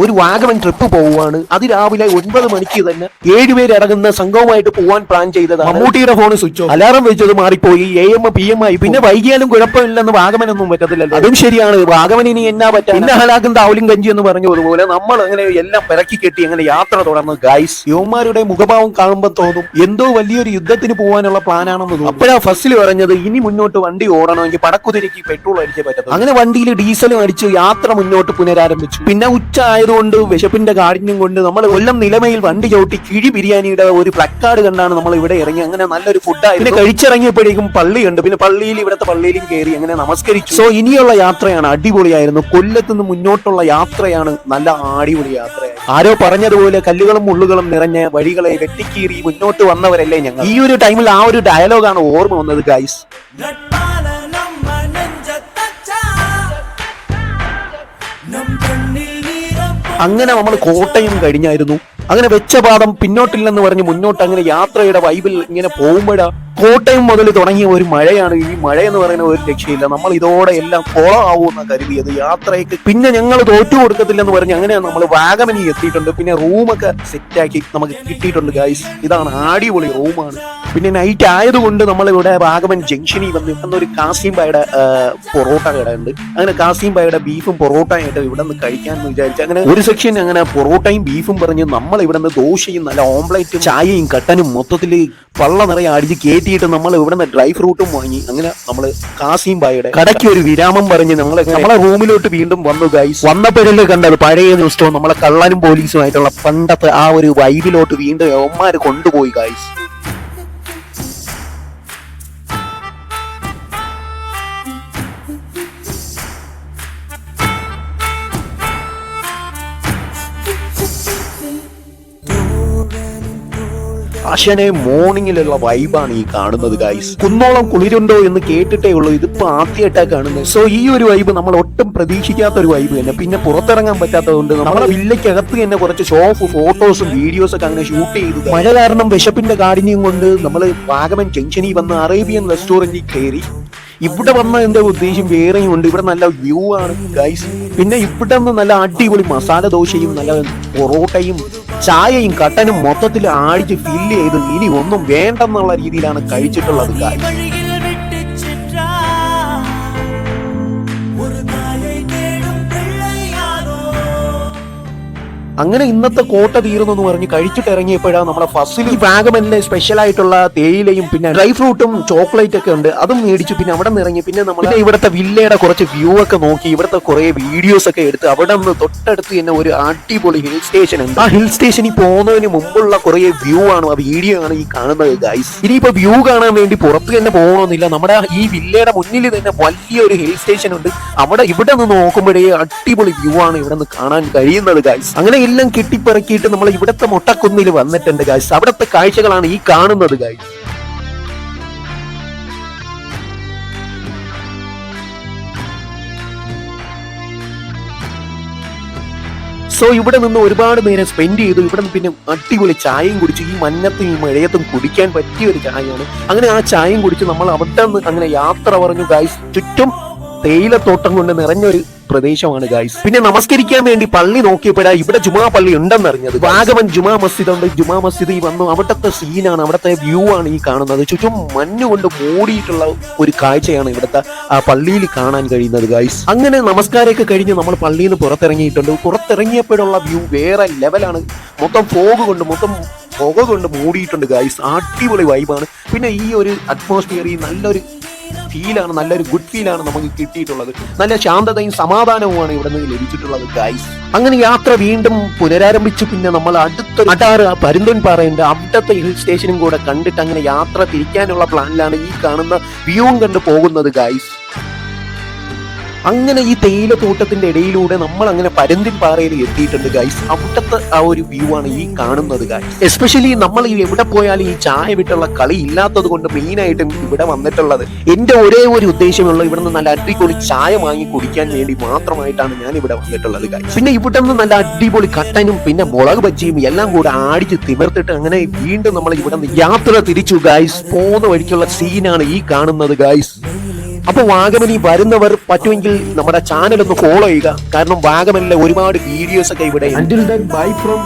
ഒരു വാഗമൻ ട്രിപ്പ് പോവുകയാണ്. അത് രാവിലെ ഒൻപത് മണിക്ക് തന്നെ ഏഴുപേരടങ്ങുന്ന സംഘവുമായിട്ട് പോവാൻ പ്ലാൻ ചെയ്തതാണ്. മമ്മൂട്ടിയുടെ ഫോൺ സ്വിച്ച് അലാറം വെച്ചത് മാറിപ്പോയി. എ എം പി എം ആയി. പിന്നെ വൈകിയാലും കുഴപ്പമില്ലെന്ന് വാഗമനൊന്നും പറ്റത്തില്ലല്ലോ. അതും ശരിയാണ്. വാഗമൻ ഇനി എന്നാ പറ്റാ? പിന്നെ ഹലാക്കും താവലും കഞ്ചി എന്ന് പറഞ്ഞതുപോലെ നമ്മൾ അങ്ങനെ എല്ലാം പിറക്കി കെട്ടി അങ്ങനെ യാത്ര തുടർന്ന്. ഗൈസ് യുവന്മാരുടെ മുഖഭാവം കാണുമ്പോൾ തോന്നും എന്തോ വലിയൊരു യുദ്ധത്തിന് പോകാനുള്ള പ്ലാനാണെന്ന് തോന്നും. അപ്പോഴാ ഫസ്റ്റിൽ പറഞ്ഞത് ഇനി മുന്നോട്ട് വണ്ടി ഓടണമെങ്കിൽ പടക്കുതിരിക്ക് പെട്രോൾ അടിച്ചേ പറ്റത്തുള്ളൂ. അങ്ങനെ വണ്ടിയിൽ ഡീസലും അടിച്ച് യാത്ര മുന്നോട്ട് പുനരാരംഭിച്ചു. പിന്നെ ഉച്ച ആയതുകൊണ്ട് വിശപ്പിന്റെ കാഠിന്യം കൊണ്ട് നമ്മൾ കൊല്ലം നിലമയിൽ വണ്ടി ചവിട്ടി കിഴി ബിരിയാണിയുടെ ഒരു പ്ലക്കാർഡ് കണ്ടാണ് നമ്മൾ ഇവിടെ ഇറങ്ങി. അങ്ങനെ നല്ലൊരു ഫുഡായി പിന്നെ കഴിച്ചിറങ്ങിയപ്പോഴേക്കും പള്ളി കണ്ടു. പിന്നെ പള്ളിയിൽ ഇവിടുത്തെ പള്ളിയിലും കയറി അങ്ങനെ നമസ്കരിച്ചു. സോ ഇനിയുള്ള യാത്രയാണ് അടിപൊളിയായിരുന്നു. കൊല്ലത്ത് നിന്ന് മുന്നോട്ടുള്ള യാത്രയാണ് നല്ല അടിപൊളി യാത്ര ആരോ പറഞ്ഞതുപോലെ കല്ലുകളും മുള്ളുകളും നിറഞ്ഞ വഴികളെ വെട്ടിക്കീറി മുന്നോട്ട് വന്നവരല്ലേ ഞങ്ങൾ. ഈ ഒരു ടൈമിൽ ആ ഒരു ഡയലോഗാണ് ഓർമ്മ വന്നത് ഗൈസ് അങ്ങനെ നമ്മൾ കോട്ടയം കഴിഞ്ഞായിരുന്നു. അങ്ങനെ വെച്ച പാദം പിന്നോട്ടില്ലെന്ന് പറഞ്ഞ് മുന്നോട്ട് അങ്ങനെ യാത്രയുടെ വൈബിൽ ഇങ്ങനെ പോകുമ്പോഴാ കോട്ടയം മുതൽ തുടങ്ങിയ ഒരു മഴയാണ് ഈ മഴ എന്ന് പറയുന്ന ഒരു രക്ഷയില്ല. നമ്മൾ ഇതോടെ എല്ലാം കുളമാവുമെന്ന് കരുതിയത്. യാത്രയ്ക്ക് പിന്നെ ഞങ്ങൾ തോറ്റു കൊടുക്കത്തില്ലെന്ന് പറഞ്ഞ് അങ്ങനെ നമ്മൾ വാഗമനി എത്തിയിട്ടുണ്ട്. പിന്നെ റൂമൊക്കെ സെറ്റാക്കി നമുക്ക് കിട്ടിയിട്ടുണ്ട് ഗൈസ് ഇതാണ് അടിപൊളി റൂമാണ് പിന്നെ നൈറ്റ് ആയതുകൊണ്ട് നമ്മൾ ഇവിടെ വാഗമൻ ജംഗ്ഷനിൽ വന്ന് ഒരു കാസിം ബായുടെ പൊറോട്ട കട ഉണ്ട് അങ്ങനെ കാസിം ബായുടെ ബീഫും പൊറോട്ടയായിട്ട് ഇവിടെ നിന്ന് കഴിക്കാൻ വിചാരിച്ചു അങ്ങനെ ഒരു സെക്ഷൻ അങ്ങനെ പൊറോട്ടയും ബീഫും പറഞ്ഞ് നമ്മൾ ഇവിടെ നിന്ന് ദോശയും നല്ല ഓംപ്ലേറ്റും ചായയും കട്ടനും മൊത്തത്തിൽ പള്ള നിറയെ അടിച്ച് കയറ്റിയിട്ട് നമ്മൾ ഇവിടെ നിന്ന് ഡ്രൈ ഫ്രൂട്ടും വാങ്ങി അങ്ങനെ നമ്മൾ കാസിം ബായുടെ കടയ്ക്ക് ഒരു വിരാമം പറഞ്ഞ് നമ്മൾ നമ്മളെ റൂമിലോട്ട് വീണ്ടും വന്നു ഗൈസ് വന്നപ്പോഴല്ലേ കണ്ടത്? പഴയ ദിവസവും നമ്മളെ കള്ളനും പോലീസുമായിട്ടുള്ള പണ്ടത്തെ ആ ഒരു വൈബിലോട്ട് വീണ്ടും യവന്മാര് കൊണ്ടുപോയി ഗൈസ് അശനെ മോർണിംഗിലുള്ള വൈബാണ് ഈ കാണുന്നത് ഗൈസ് കുന്നോളം കുളിരുണ്ടോ എന്ന് കേട്ടിട്ടേ ഉള്ളൂ. ഇതിപ്പോ ആദ്യമായിട്ടാ കാണുന്നത്. സോ ഈ ഒരു വൈബ് നമ്മൾ ഒട്ടും പ്രതീക്ഷിക്കാത്ത ഒരു വൈബ് തന്നെ. പിന്നെ പുറത്തിറങ്ങാൻ പറ്റാത്തതുകൊണ്ട് നമ്മുടെ വില്ലയ്ക്കകത്ത് തന്നെ കുറച്ച് ഷോഫ് ഫോട്ടോസും വീഡിയോസ് ഒക്കെ അങ്ങനെ ഷൂട്ട് ചെയ്തു മഴ കാരണം വിശപ്പിന്റെ കാഠിന്യം കൊണ്ട് നമ്മൾ വാഗമൻ ജംഗ്ഷനിൽ വന്ന് അറേബ്യൻ റെസ്റ്റോറന്റിൽ കയറി. ഇവിടെ വന്ന എന്റെ ഉദ്ദേശം വേറെയും ഉണ്ട്. ഇവിടെ നല്ല വ്യൂ ആണ് ഗൈസ് പിന്നെ ഇവിടെ നിന്ന് നല്ല അടിപൊളി മസാല ദോശയും നല്ല പൊറോട്ടയും ചായയും കട്ടനും മൊത്തത്തിൽ ആടിച്ച് ഫില്ല് ചെയ്ത് ഇനി ഒന്നും വേണ്ടെന്നുള്ള രീതിയിലാണ് കഴിച്ചിട്ടുള്ളത് ഗൈസ് അങ്ങനെ ഇന്നത്തെ കോട്ട തീരുന്നു എന്ന് പറഞ്ഞ് കഴിച്ചിട്ട് ഇറങ്ങിയപ്പോഴാണ് നമ്മുടെ ഫസിൽ ഈ വാഗമനിലെ സ്പെഷ്യൽ ആയിട്ടുള്ള തേയിലയും പിന്നെ ഡ്രൈ ഫ്രൂട്ടും ചോക്ലേറ്റ് ഒക്കെ ഉണ്ട്. അതും മേടിച്ചു. പിന്നെ അവിടെ നിന്ന് ഇറങ്ങി. പിന്നെ നമ്മൾ ഇവിടുത്തെ വില്ലയുടെ കുറച്ച് വ്യൂ ഒക്കെ നോക്കി. ഇവിടുത്തെ കുറെ വീഡിയോസ് ഒക്കെ എടുത്ത് അവിടെ നിന്ന് തൊട്ടടുത്ത് തന്നെ ഒരു അടിപൊളി ഹിൽ സ്റ്റേഷൻ ഉണ്ട്. ആ ഹിൽ സ്റ്റേഷനിൽ പോകുന്നതിന് മുമ്പുള്ള കുറെ വ്യൂ ആണ്. ആ വീഡിയോ ആണ് ഈ കാണുന്നത് ഗൈസ് ഇനിയിപ്പോ വ്യൂ കാണാൻ വേണ്ടി പുറത്ത് തന്നെ പോകണമെന്നില്ല. നമ്മുടെ ഈ വില്ലയുടെ മുന്നിൽ തന്നെ വലിയൊരു ഹിൽ സ്റ്റേഷൻ ഉണ്ട്. അവിടെ ഇവിടെ നിന്ന് നോക്കുമ്പോഴേ അടിപൊളി വ്യൂ ആണ് ഇവിടെ നിന്ന് കാണാൻ കഴിയുന്നത് ഗൈസ് അങ്ങനെ എല്ലാം കെട്ടിപ്പറക്കിയിട്ട് നമ്മൾ ഇവിടത്തെ മുട്ടക്കുന്നിൽ വന്നിട്ടുണ്ട് ഗായ്സ് അവിടുത്തെ കാഴ്ചകളാണ് ഈ കാണുന്നത് ഗായ്സ് സോ ഇവിടെ നിന്ന് ഒരുപാട് നേരം സ്പെൻഡ് ചെയ്തു. ഇവിടെ നിന്ന് പിന്നെ അടിപൊളി ചായയും കുടിച്ച്. ഈ മഞ്ഞത്തും ഈ മഴയത്തും കുടിക്കാൻ പറ്റിയ ഒരു ചായയാണ്. അങ്ങനെ ആ ചായയും കുടിച്ച് നമ്മൾ അവിടെ നിന്ന് അങ്ങനെ യാത്ര പറഞ്ഞു ഗായ്സ് ചുറ്റും തേയിലത്തോട്ടം കൊണ്ട് നിറഞ്ഞൊരു പ്രദേശമാണ് ഗായ്സ് പിന്നെ നമസ്കരിക്കാൻ വേണ്ടി പള്ളി നോക്കിയപ്പോഴാ ഇവിടെ ജുമാ പള്ളി ഉണ്ടെന്ന് അറിഞ്ഞത് വാഗമൻ ജുമാ മസ്ജിദ് ഉണ്ട്. ജുമാ മസ്ജിദ് വന്നു. അവിടുത്തെ സീനാണ് അവിടുത്തെ വ്യൂ ആണ് ഈ കാണുന്നത്. ചുറ്റും മഞ്ഞുകൊണ്ട് മൂടിയിട്ടുള്ള ഒരു കാഴ്ചയാണ് ഇവിടുത്തെ ആ പള്ളിയിൽ കാണാൻ കഴിയുന്നത് ഗായ്സ് അങ്ങനെ നമസ്കാരമൊക്കെ കഴിഞ്ഞ് നമ്മൾ പള്ളിയിൽ നിന്ന് പുറത്തിറങ്ങിയിട്ടുണ്ട്. പുറത്തിറങ്ങിയപ്പോഴുള്ള വ്യൂ വേറെ ലെവലാണ് മൊത്തം ഫോഗ് കൊണ്ട് മൊത്തം പുക കൊണ്ട് മൂടിയിട്ടുണ്ട് ഗായ്സ് അടിപൊളി വൈബാണ് പിന്നെ ഈ ഒരു അറ്റ്മോസ്ഫിയർ ഈ നല്ലൊരു ഫീലാണ് നല്ലൊരു ഗുഡ് ഫീലാണ് നമുക്ക് കിട്ടിയിട്ടുള്ളത്. നല്ല ശാന്തതയും സമാധാനവുമാണ് ഇവിടെ നിന്ന് ലഭിച്ചിട്ടുള്ളത് ഗൈസ് അങ്ങനെ യാത്ര വീണ്ടും പുനരാരംഭിച്ചു. പിന്നെ നമ്മൾ അടുത്ത അടാറ് പരുന്തൻ പാറയുണ്ട് അവിടുത്തെ ഹിൽ സ്റ്റേഷനും കൂടെ കണ്ടിട്ട് അങ്ങനെ യാത്ര തിരിക്കാനുള്ള പ്ലാനിലാണ് ഈ കാണുന്ന വ്യൂവും കണ്ട് പോകുന്നത് ഗൈസ് അങ്ങനെ ഈ തേയില തോട്ടത്തിന്റെ ഇടയിലൂടെ നമ്മൾ അങ്ങനെ പരന്തിൻ പാറയിൽ എത്തിയിട്ടുണ്ട് ഗൈസ് അവിടുത്തെ ആ ഒരു വ്യൂ ആണ് ഈ കാണുന്നത് ഗൈസ് എസ്പെഷ്യലി നമ്മൾ ഈ എവിടെ പോയാലും ഈ ചായ വിട്ടുള്ള കളി ഇല്ലാത്തത് കൊണ്ട് മെയിൻ ആയിട്ട് ഇവിടെ വന്നിട്ടുള്ളത്. എന്റെ ഒരേ ഒരു ഉദ്ദേശമുള്ള ഇവിടുന്ന് നല്ല അടിപൊളി ചായ വാങ്ങി കുടിക്കാൻ വേണ്ടി മാത്രമായിട്ടാണ് ഞാൻ ഇവിടെ വന്നിട്ടുള്ളത് ഗൈസ് പിന്നെ ഇവിടെ നിന്ന് നല്ല അടിപൊളി കട്ടനും പിന്നെ മുളക് ബജ്ജിയും എല്ലാം കൂടെ ആടിച്ച് തിമിർത്തിട്ട് അങ്ങനെ വീണ്ടും നമ്മൾ ഇവിടെ നിന്ന് യാത്ര തിരിച്ചു ഗൈസ് പോകുന്ന വഴിക്കുള്ള സീനാണ് ഈ കാണുന്നത് ഗൈസ് അപ്പൊ വാഗമനി വരുന്നവർ പറ്റുമെങ്കിൽ നമ്മുടെ ചാനൽ ഒന്ന് ഫോളോ ചെയ്യുക. കാരണം വാഗമനിലെ ഒരുപാട് വീഡിയോസ് ഒക്കെ ഇവിടെ ബൈ ഫ്രം